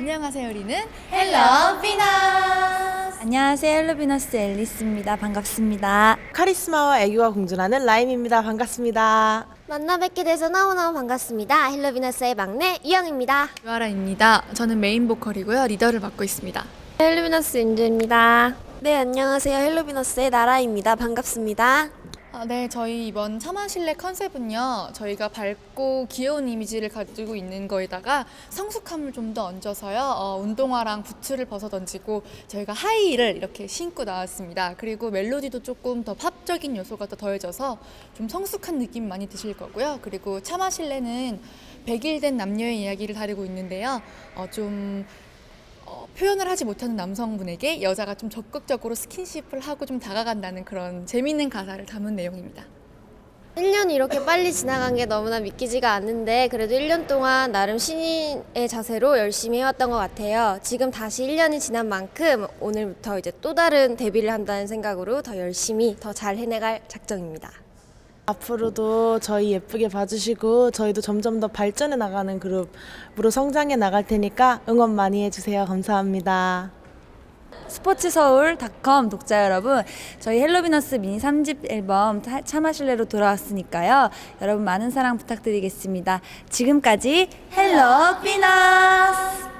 우리는 헬로 피너스 안녕하세요. 헬로비너스 앨리스입니다. 반갑습니다. 카리스마와 애교가 공존하는 라임입니다. 반갑습니다. 만나 뵙게 돼서 너무너무 반갑습니다. 헬로비너스의 막내 유영입니다. 유아라입니다. 저는 메인 보컬이고요. 리더를 맡고 있습니다. 헬로비너스 윤주입니다. 네, 안녕하세요. 헬로비너스의 나라입니다. 반갑습니다. 아, 네, 저희 이번 참아실내 컨셉은요. 저희가 밝고 귀여운 이미지를 가지고 있는 거에다가 성숙함을 좀 더 얹어서요. 어, 운동화랑 부츠를 벗어 던지고 저희가 하이힐을 이렇게 신고 나왔습니다. 그리고 멜로디도 조금 더 팝적인 요소가 더 더해져서 좀 성숙한 느낌 많이 드실 거고요. 그리고 참아실내는 100일 된 남녀의 이야기를 다루고 있는데요. 어, 좀 어, 표현을 하지 못하는 남성분에게 여자가 좀 적극적으로 스킨십을 하고 좀 다가간다는 그런 재미있는 가사를 담은 내용입니다. 1년이 이렇게 빨리 지나간 게 너무나 믿기지가 않는데 그래도 1년 동안 나름 신인의 자세로 열심히 해왔던 것 같아요. 지금 다시 1년이 지난 만큼 오늘부터 이제 또 다른 데뷔를 한다는 생각으로 더 열심히 더 잘 해내갈 작정입니다. 앞으로도 저희 예쁘게 봐주시고 저희도 점점 더 발전해 나가는 그룹으로 성장해 나갈 테니까 응원 많이 해주세요. 감사합니다. 스포츠서울닷컴 독자 여러분, 저희 헬로비너스 미니 3집 앨범 차- 참아실래로 돌아왔으니까요. 여러분 많은 사랑 부탁드리겠습니다. 지금까지 헬로비너스!